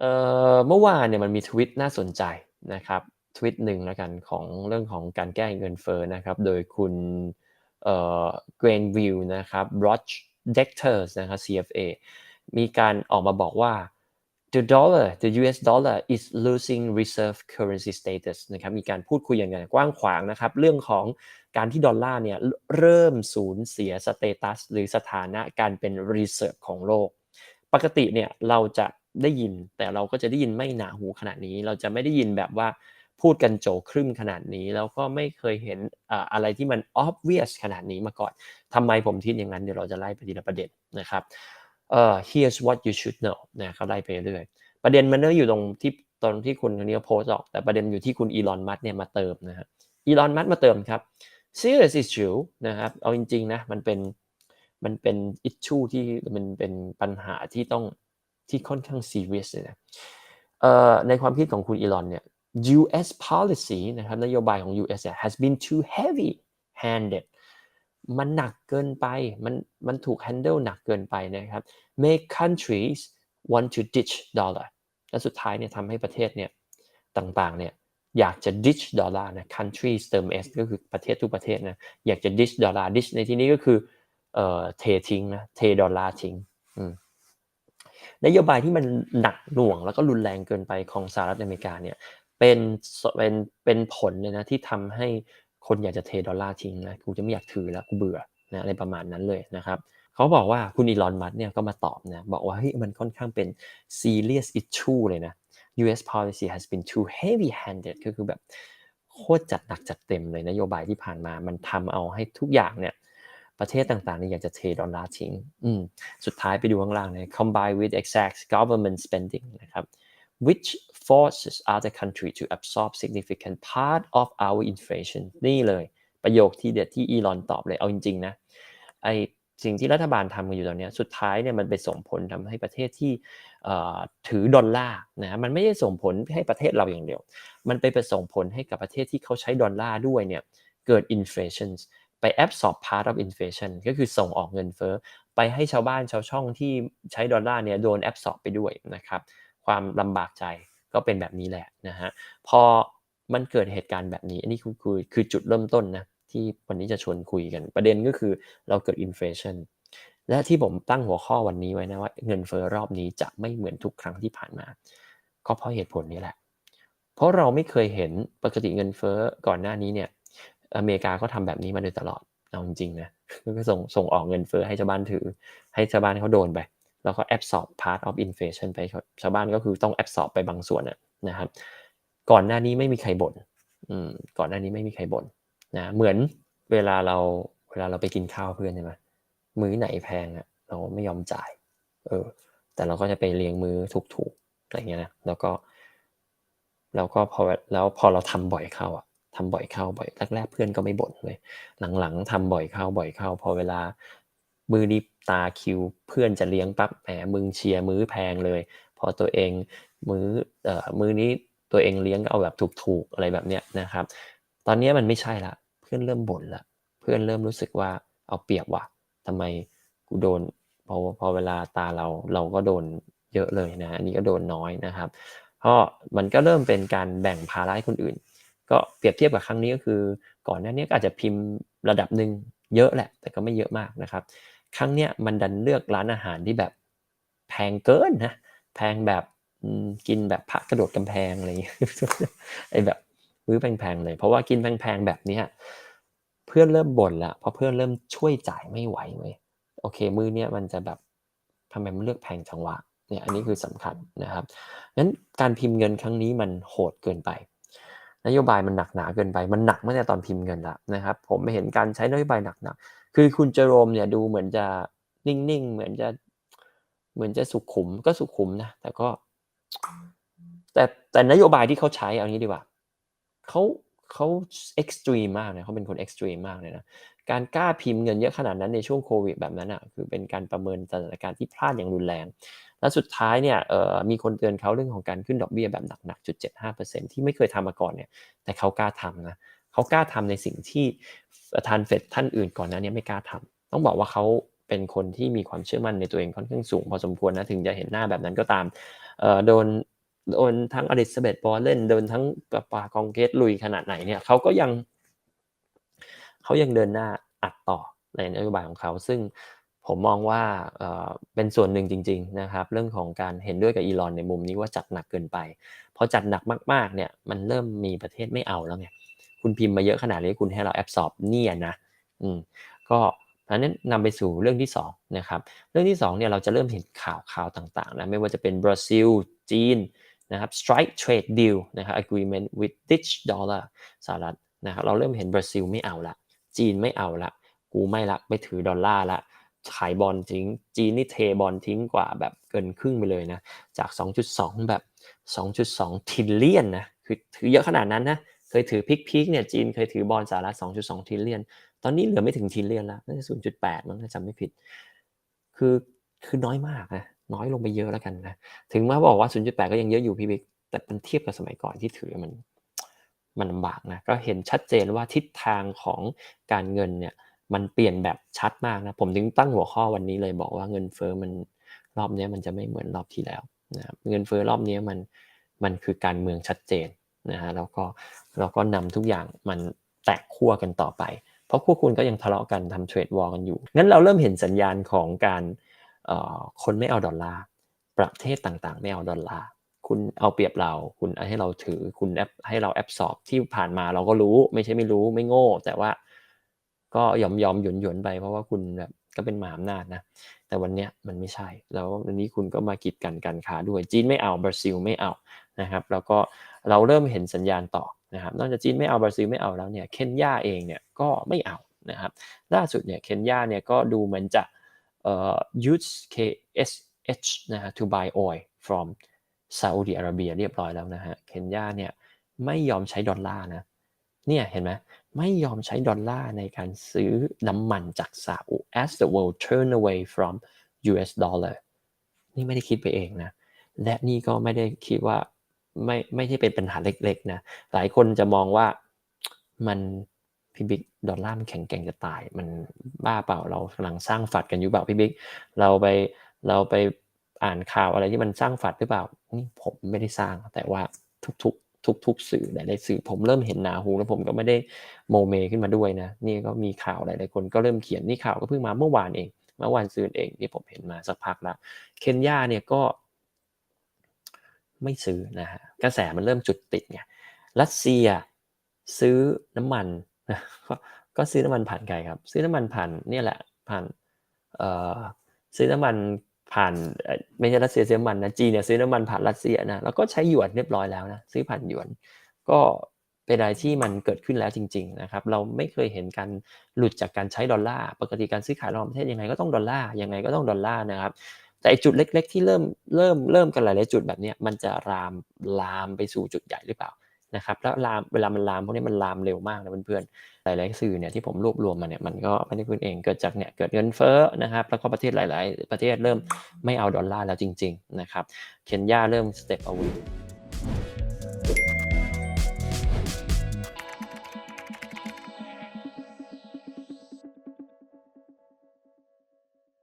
เอ่อเมื่อวานเนี่ยมันมีทวิตน่าสนใจนะครับทวิตหนึ่งแล้วกันของเรื่องของการแก้เงินเฟ้อนะครับโดยคุณเอ่อเกรนวิวนะครับรอชเด็กเตอร์นะครับ CFA มีการออกมาบอกว่า the dollar the US dollar is losing reserve currency status นะครับมีการพูดคุยอย่างกว้างขวางนะครับเรื่องของการที่ดอลลาร์เนี่ยเริ่มสูญเสียสเตตัสหรือสถานะการเป็น reserve ของโลก ปกติเนี่ยเราจะ ได้ยิน แต่เราก็จะได้ยินไม่หนาหูขนาดนี้ เราจะไม่ได้ยินแบบว่าพูดกันโจครึ่มขนาดนี้ แล้วก็ไม่เคยเห็นอะไรที่มัน obvious ขนาดนี้มาก่อนทำไมผมคิดอย่างนั้นเดี๋ยวเราจะไล่ไปทีละประเด็นนะครับเอ่อ here's what you should know นะเขาไล่ไปเรื่อยประเด็นมันเนื่ออยู่ตรงที่ตอนที่คุณคนนี้โพสต์ออก แต่ประเด็นอยู่ที่คุณอีลอนมัสเนี่ยมาเติมนะฮะอีลอนมัสมาเติมครับ serious issue นะครับเอาจริงๆนะมันเป็นมันเป็น issue ที่มันเป็นปัญหาที่ต้อง ที่ค่อนข้าง serious เลยนะในความคิดของคุณอีลอนเนี่ย US policy นะครับนโยบายของ US เนี่ย has been too heavy handed มันหนักเกินไป มันมันถูก handle หนักเกินไปนะครับ make countries want to ditch dollar และสุดท้ายเนี่ยทำให้ประเทศเนี่ยต่างๆเนี่ยอยากจะ ditch ดอลลาร์นะ countries เติม s ก็คือประเทศทุกประเทศนะอยากจะ ditch ดอลลาร์ ditch ในที่นี้ก็คือเอ่อเททิ้งนะเทดอลลาร์ทิ้งอืม นโยบายที่มันหนักหน่วง แล้วก็รุนแรงเกินไปของสหรัฐอเมริกาเนี่ยเป็นเป็นเป็นผลเลยนะที่ทำให้คนอยากจะเทดอลลาร์ทิ้งนะกูจะไม่อยากถือแล้วกูเบื่อนะอะไรประมาณนั้นเลยนะครับเขาบอกว่าคุณอีลอนมัสเนี่ยก็มาตอบนะบอกว่าเฮ้ยมันค่อนข้างเป็น serious issue เลยนะ US policy has been too heavy handed ก็คือแบบโคตรจัดหนักจัดเต็มเลยนโยบายที่ผ่านมา มันทำเอาให้ทุกอย่างเนี่ย ประเทศต่างๆนี่อยากจะเทดอลลาร์ทิ้งสุดท้ายไปดูข้างล่างเลย combined with exact government spending นะครับ which forces other country to absorb significant part of our inflation นี่เลย ประโยคที่เด็ดที่อีลอนตอบเลยเอาจริงๆนะไอสิ่งที่รัฐบาลทำกันอยู่ตอนนี้สุดท้ายเนี่ยมันไปส่งผลทำให้ประเทศที่ถือดอลลาร์นะมันไม่ได้ส่งผลให้ประเทศเราอย่างเดียว มันไปไปส่งผลให้กับประเทศที่เขาใช้ดอลลาร์ด้วยเนี่ยเกิด inflation ไป absorb part of inflation ก็คือส่งออกเงินเฟ้อไปให้ชาวบ้านชาวช่องที่ใช้ดอลลาร์เนี่ยโดน absorb ไปด้วยนะครับ ความลำบากใจก็เป็นแบบนี้แหละนะฮะพอมันเกิดเหตุการณ์แบบนี้ อันนี้คือคือคือจุดเริ่มต้นนะที่วันนี้จะชวนคุยกันประเด็นก็คือเราเกิดอินฟลชันและที่ผมตั้งหัวข้อวันนี้ไว้นะว่าเงินเฟอ้อรอบนี้จะไม่เหมือนทุกครั้งที่ผ่านมา ก็เพราะเหตุผลนี้แหละ เพราะเราไม่เคยเห็นปกติเงินเฟอ้อก่อนหน้านี้เนี่ย อเมริกาก็ทำแบบนี้มาโดยตลอดเอาจริงๆนะก็ส่งส่งออกเงินเฟอ้อให้ชาวบ้านถือ ให้ชาวบ้านเขาโดนไป แล้วก็ absorb part of inflation ไปชาวบ้านก็คือต้อง absorb ไปบางส่วนนะครับ ก่อนหน้านี้ไม่มีใครบน่นก่อนหน้านี้ไม่มีใครบ่นนะเหมือนเวลาเราเวลาเราไปกินข้าวเพื่อนใช่ไหมมื้อไหนแพงอะเราไม่ยอมจ่าย เออ แต่เราก็จะไปเลี้ยงมือถูกๆอะไรเงี้ยนะแล้วก็ แล้วก็พอแล้วพอเราทำบ่อยเข้าอะ ทำบ่อยเข้าบ่อยแรกๆเพื่อนก็ไม่บ่นเลยหลังๆทำบ่อยเข้าบ่อยเข้า พอเวลา มือนี้ตาคิว เพื่อนจะเลี้ยงปั๊บแหมมึงเชียร์มื้อแพงเลย พอตัวเองมื้อเอ่อมื้อนี้ตัวเองเลี้ยงก็เอาแบบถูกๆอะไรแบบเนี้ยนะครับ ตอนนี้มันไม่ใช่ละเพื่อนเริ่มบ่นละเพื่อนเริ่มรู้สึกว่าเอาเปรียบว่ะทำไมกูโดนพอพอเวลาตาเราเราก็โดนเยอะเลยนะอันนี้ก็โดนน้อยนะครับเพราะมันก็เริ่มเป็นการแบ่งภาระให้คนอื่น ก็เปรียบเทียบกับครั้งนี้ก็คือ ก่อนหน้านี้ก็อาจจะพิมพ์ระดับหนึ่งเยอะแหละ แต่ก็ไม่เยอะมากนะครับ ครั้งเนี้ยมันดันเลือกร้านอาหารที่แบบแพงเกินนะแพงแบบกินแบบพระกระโดดกำแพงอะไรอย่างเงี้ยไอ้แบบมื้อแพงๆเลย เพราะว่ากินแพงๆแบบนี้เพื่อนเริ่มบ่นละเพราะเพื่อนเริ่มช่วยจ่ายไม่ไหวเลยโอเค มือเนี้ยมันจะแบบทำไมมันเลือกแพงจังวะเนี่ยอันนี้คือสำคัญนะครับงั้นการพิมพ์เงินครั้งนี้มันโหดเกินไป นโยบายมันหนักหนาเกินไป มันหนักเมื่อแต่ตอนพิมพ์เงินละนะครับ ผมไม่เห็นการใช้นโยบายหนักๆคือคุณเจโรมเนี่ยดูเหมือนจะนิ่งๆ เหมือนจะเหมือนจะสุขุมก็สุขุมนะ แต่ก็ แต่แต่นโยบายที่เขาใช้เอางี้ดีกว่าเขาเขาเอ็กซ์ตรีมมากนะเขาเป็นคนเอ็กซ์ตรีมมากเลยนะการกล้าพิมพ์เงินเยอะขนาดนั้นในช่วงโควิดแบบนั้นอะคือเป็นการประเมินสถานการณ์ที่พลาดอย่างรุนแรง และสุดท้ายเนี่ยมีคนเตือนเขาเรื่องของการขึ้นดอกเบี้ยแบบหนักๆจุดเจ็ดห้าเปอร์เซ็นที่ไม่เคยทำมาก่อนเนี่ยแต่เขากล้าทำนะเขากล้าทำในสิ่งที่ประธานเฟดท่านอื่นก่อนนั้นเนี่ยไม่กล้าทำต้องบอกว่าเขาเป็นคนที่มีความเชื่อมั่นในตัวเองค่อนข้างสูงพอสมควรนะถึงจะเห็นหน้าแบบนั้นก็ตามโดนโดนทั้งอลิซาเบธบอลเล่นโดนทั้งปาปากองเกตลุยขนาดไหนเนี่ยเขาก็ยังเขายังเดินหน้าอัดต่อในนโยบายของเขา ซึ่ง ผมมองว่าเป็นส่วนหนึ่งจริงๆนะครับเรื่องของการเห็นด้วยกับอีลอนในมุมนี้ว่าจัดหนักเกินไปพอจัดหนักมากๆเนี่ยมันเริ่มมีประเทศไม่เอาแล้วไงคุณพิมพ์มาเยอะขนาดนี้คุณให้เราแอบสอบเนี่ยนะอืมก็อันนั้นนำไปสู่เรื่องที่2นะครับเรื่องที่2เนี่ยเราจะเริ่มเห็นข่าวข่าวต่างๆนะไม่ว่าจะเป็นบราซิลจีนนะครับ strike trade deal นะครับ agreement with ditch dollar สหรัฐนะครับเราเริ่มเห็นบราซิลไม่เอาละจีนไม่เอาละกูไม่ละไม่ถือดอลลาร์ละ ขายบอลทิ้ง จีนนี่เทบอลทิ้งกว่าแบบเกินครึ่งไปเลยนะ จาก 2.2 แบบ 2.2ทิลเลียนนะ คือถือเยอะขนาดนั้นนะ เคยถือพิกพิกเนี่ยจีนเคยถือบอลสหรัฐ2.2ทิลเลียน ตอนนี้เหลือไม่ถึงทิลเลียนแล้วน่าจะ0.8มั้งถ้าจำไม่ผิด คือคือน้อยมากนะน้อยลงไปเยอะแล้วกันนะ ถึงแม้บอกว่า 0.8 ก็ยังเยอะอยู่พี่บิ๊ก แต่มันเทียบกับสมัยก่อนที่ถือมันมันลำบากนะ ก็เห็นชัดเจนว่าทิศทางของการเงินเนี่ย มันเปลี่ยนแบบชัดมากนะผมถึงตั้งหัวข้อวันนี้เลยบอกว่าเงินเฟ้อมันรอบนี้มันจะไม่เหมือนรอบที่แล้วนะเงินเฟ้อรอบนี้มันมันคือการเมืองชัดเจนนะฮะแล้วก็เราก็นำทุกอย่างมันแตกขั้วกันต่อไป เพราะพวกคุณก็ยังทะเลาะกันทำเทรดวอลกันอยู่งั้นเราเริ่มเห็นสัญญาณของการคนไม่เอาดอลลาร์ประเทศต่างๆ ไม่เอาดอลลาร์คุณเอาเปรียบเรา คุณให้เราถือคุณแอปให้เราแอบสอบที่ผ่านมาเราก็รู้ ไม่ใช่ไม่รู้ไม่โง่ แต่ว่า ก็ยอมยอมหยุนหยุนไปเพราะว่าคุณแบบก็เป็นมหาอำนาจนะ แต่วันเนี้ยมันไม่ใช่ แล้ววันนี้คุณก็มากีดกันการค้าด้วย จีนไม่เอา บราซิลไม่เอา นะครับ แล้วก็เราเริ่มเห็นสัญญาณต่อ นะครับ นอกจากจีนไม่เอา บราซิลไม่เอาแล้วเนี่ย เคนยาเองเนี่ยก็ไม่เอา นะครับ ล่าสุดเนี่ย เคนยาเนี่ยก็ดูเหมือนจะเอ่อ use KSH นะฮะ to buy oil from ซาอุดิอาระเบียเรียบร้อยแล้วนะฮะ เคนยาเนี่ยไม่ยอมใช้ดอลลาร์นะ เนี่ยเห็นไหมไม่ยอมใช้ดอลลาร์ในการซื้อน้ำมันจากซาอุ as the world turn away from US dollar นี่ไม่ได้คิดไปเองนะ และนี่ก็ไม่ได้คิดว่าไม่ไม่ใช่เป็นปัญหาเล็กๆนะ หลายคนจะมองว่ามันพี่บิ๊กดอลลาร์มันแข็งแกร่งจะตาย มันบ้าเปล่าเรากำลังสร้างฝัดกันอยู่เปล่าพี่บิ๊กเราไปเราไปอ่านข่าวอะไรที่มันสร้างฝัดหรือเปล่านี่ผมไม่ได้สร้างแต่ว่าทุกๆ ทุก ๆ สื่อหลายๆสื่อ ผมเริ่มเห็นหนาหูแล้วผมก็ไม่ได้โมเมขึ้นมาด้วยนะ นี่ก็มีข่าวหลายๆคนก็เริ่มเขียนนี่ข่าวก็เพิ่งมาเมื่อวานเองเมื่อวานซืนเองที่ผมเห็นมาสักพักแล้วเคนยาเนี่ยก็ ไม่ซื้อนะฮะกระแสมันเริ่มจุดติดไงรัสเซียซื้อน้ำมันนะก็ซื้อน้ำมันผ่านใครครับ ซื้อน้ำมันผ่านเนี่ยแหละผ่านเอ่อซื้อน้ำมัน ผ่านไม่ใช่รัสเซียซื้อน้ำมันนะจีนเนี่ยซื้อน้ำมันผ่านรัสเซียนะแล้วก็ใช้หยวนเรียบร้อยแล้วนะซื้อผ่านหยวน ก็เป็นอะไรที่มันเกิดขึ้นแล้วจริง ๆ นะครับ เราไม่เคยเห็นการหลุดจากการใช้ดอลลาร์ปกติการซื้อขายระหว่างประเทศยังไงก็ต้องดอลลาร์ยังไงก็ต้องดอลลาร์นะครับ แต่จุดเล็ก ๆ ที่เริ่มเริ่มเริ่มกันหลายๆจุดแบบนี้มันจะลามลามไปสู่จุดใหญ่หรือเปล่า นะครับแล้วลามเวลามันลามพวกนี้มันลามเร็วมากนะเพื่อนๆหลายๆสื่อเนี่ยที่ผมรวบรวมมาเนี่ยมันก็ไม่ได้พูดเองเกิดจากเนี่ยเกิดเงินเฟ้อนะครับแล้วก็ประเทศหลาย ๆ ประเทศเริ่มไม่เอาดอลลาร์แล้วจริง ๆ นะครับเคนยาเริ่มสเต็ปเอาว้